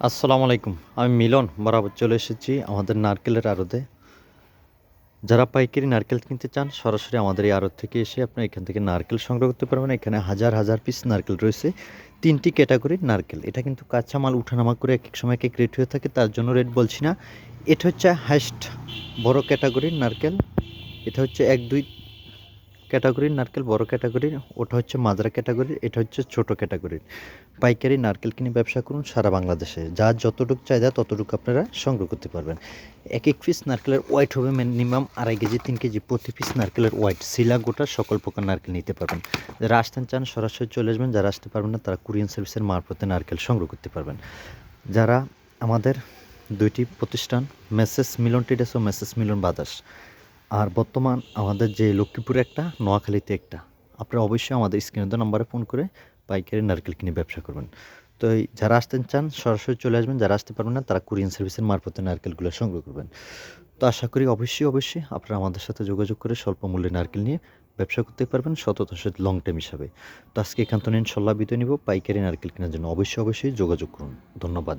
আসসালামু আলাইকুম। আমি মিলন, বরাবর চলে এসেছি আমাদের নারকেলের আড়তে। যারা পাইকারি নারকেল কিনতে চান, সরাসরি আমাদের এই আড়ত থেকে এসে আপনি এখান থেকে নারকেল সংগ্রহ করতে পারবেন। এখানে হাজার হাজার পিস নারকেল রয়েছে। তিনটি ক্যাটাগরির নারকেল। এটা কিন্তু কাঁচা মাল উঠানামা করে এক এক সময় এক এক রেট হয়ে থাকে, তার জন্য রেট বলছি না। এটা হচ্ছে হাইস্ট বড় ক্যাটাগরির নারকেল। এটা হচ্ছে এক, দুই ক্যাটাগরির নারকেল বড় ক্যাটাগরির ওটা হচ্ছে মাজরা ক্যাটাগরির এটা হচ্ছে ছোট ক্যাটাগরির পাইকারি নারকেল কিনে ব্যবসা করুন সারা বাংলাদেশে। যার যতটুকু চাহিদা, ততটুকু আপনারা সংগ্রহ করতে পারবেন। এক এক পিস নারকেলের ওয়েট হবে মিনিমাম আড়াই কেজি, তিন কেজি। প্রতি পিস নারকেলের ওয়েট শিলা গোটা সকল প্রকার নারকেল নিতে পারবেন। যারা আসতেন চান, সরাসরি চলে আসবেন। যারা আসতে পারবেন না, তারা কুরিয়ান সার্ভিসের মারফতে নারকেল সংগ্রহ করতে পারবেন। যারা আমাদের দুইটি প্রতিষ্ঠান মেসেস মিলন টিডেস ও মেসেস মিলন বাদাস আর বর্তমান আমাদের যে লক্ষ্মীপুরে একটা, নোয়াখালীতে একটা, আপনারা অবশ্যই আমাদের স্ক্রিনে নাম্বারে ফোন করে পাইকারি নারকেল কিনে ব্যবসা করবেন। তো এই যারা আসতে চান, সরাসরি চলে আসবেন, যারা আসতে পারবেন না, তারা কুরিয়ান সার্ভিসের মারফতে নারকেলগুলো সংগ্রহ করবেন। তো আশা করি অবশ্যই অবশ্যই আপনারা আমাদের সাথে যোগাযোগ করে স্বল্প মূল্যে নারকেল নিয়ে ব্যবসা করতে পারবেন সাথে লং টাইম হিসাবে। তো আজকে এখান থেকে ইনশাল্লাহ বিদায় নিব। পাইকারি নারকেল কেনার জন্য অবশ্যই অবশ্যই যোগাযোগ করুন। ধন্যবাদ।